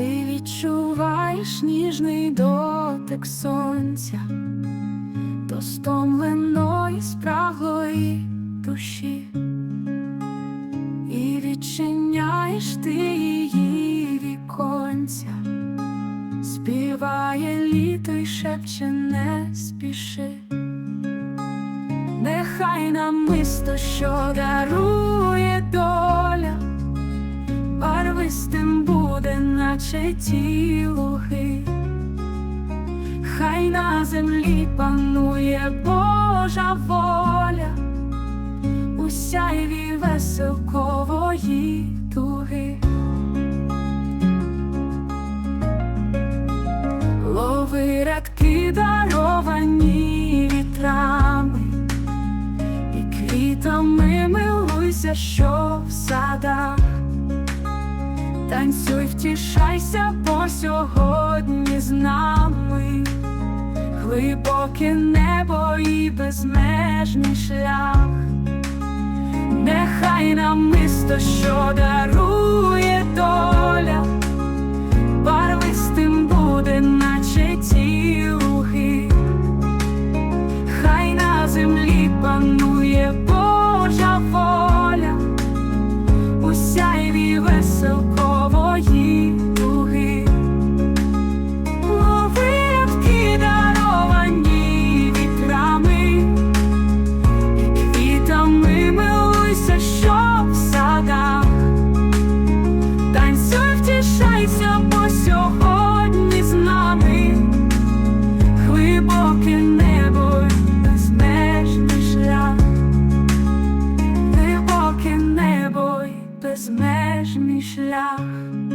відчуваєш ніжний дотик сонця, до стомленої спраглої душі, і відчиняєш ти її віконця, співає літо й шепче не спіши. Нехай намисто, що дарує наче ті луги. Хай на землі панує Божа воля, у сяйві веселкової туги. Лови рядки даровані вітрами, і квітами милуйся, що в садах. Танцюй, втішайся, бо сьогодні з нами глибоке небо і безмежний шлях. Нехай намисто, що дарує шлях.